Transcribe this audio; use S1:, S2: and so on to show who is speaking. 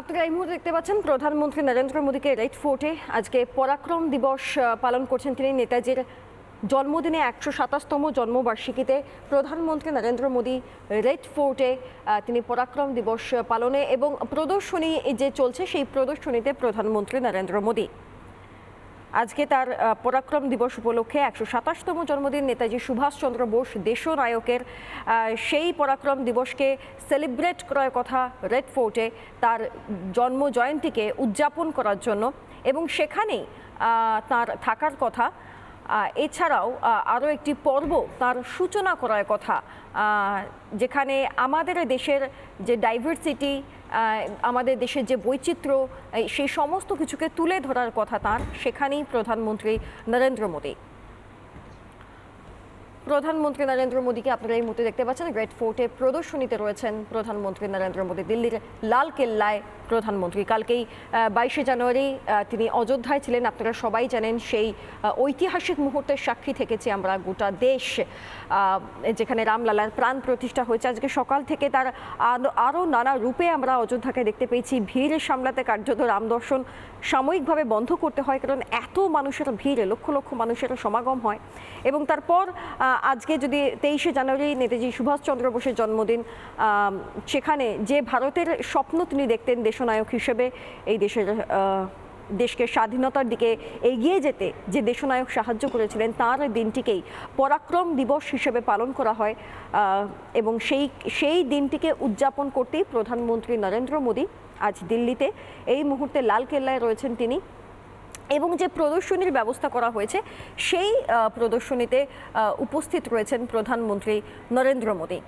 S1: আপনারা এই মুহূর্তে দেখতে পাচ্ছেন, প্রধানমন্ত্রী নরেন্দ্র মোদীকে রেড ফোর্টে আজকে পরাক্রম দিবস পালন করছেন তিনি নেতাজির জন্মদিনে একশো সাতাশতম জন্মবার্ষিকীতে। প্রধানমন্ত্রী নরেন্দ্র মোদী রেড ফোর্টে তিনি পরাক্রম দিবস পালনে এবং প্রদর্শনী যে চলছে, সেই প্রদর্শনীতে প্রধানমন্ত্রী নরেন্দ্র মোদী। আজকে তার পরাক্রম দিবস উপলক্ষে একশো সাতাশতম জন্মদিন নেতাজি সুভাষচন্দ্র বোস দেশনায়কের সেই পরাক্রম দিবসকে সেলিব্রেট করার কথা রেড ফোর্টে তার জন্ম জয়ন্তীকে উদযাপন করার জন্য এবং সেখানেই তার থাকার কথা। এছাড়াও আরও একটি পর্ব তার সূচনা করার কথা। যেখানে আমাদের দেশের যে ডাইভার্সিটি আমাদের দেশের যে বৈচিত্র্য সেই সমস্ত কিছুকে তুলে ধরার কথা তার, সেখানেই প্রধানমন্ত্রী নরেন্দ্র মোদী। প্রধানমন্ত্রী নরেন্দ্র মোদীকে আপনারা এই মুহূর্তে দেখতে পাচ্ছেন। গ্রেট ফোর্টে প্রদর্শনীতে রয়েছেন প্রধানমন্ত্রী নরেন্দ্র মোদী। দিল্লির লাল কেল্লায় প্রধানমন্ত্রী। কালকেই বাইশে জানুয়ারি তিনি অযোধ্যায় ছিলেন। আপনারা সবাই জানেন সেই ঐতিহাসিক মুহূর্তের সাক্ষী থেকেছি আমরা গোটা দেশ যেখানে রামলালার প্রাণ প্রতিষ্ঠা হয়েছে। আজকে সকাল থেকে তার আরো- আরও নানা রূপে আমরা অযোধ্যাকে দেখতে পেয়েছি। ভিড় সামলাতে কার্যত রাম দর্শন সাময়িকভাবে বন্ধ করতে হয়, কারণ এত মানুষের ভিড়, লক্ষ লক্ষ মানুষের সমাগম হয়। এবং তারপর আজকে যদি তেইশে জানুয়ারি নেতাজি সুভাষচন্দ্র বোসের জন্মদিন সেখানে যে ভারতের স্বপ্ন তিনি দেখতেন দেশনায়ক হিসেবে, এই দেশের দেশকে স্বাধীনতার দিকে এগিয়ে যেতে যে দেশনায়ক সাহায্য করেছিলেন, তার দিনটিকেই পরাক্রম দিবস হিসেবে পালন করা হয় এবং সেই সেই দিনটিকে উদযাপন করতেই প্রধানমন্ত্রী নরেন্দ্র মোদী আজ দিল্লিতে। এই মুহূর্তে লাল কেল্লায় রয়েছেন তিনি। এবং যে প্রদর্শনীর ব্যবস্থা করা হয়েছে সেই প্রদর্শনীতে উপস্থিত রয়েছেন প্রধানমন্ত্রী নরেন্দ্র মোদী।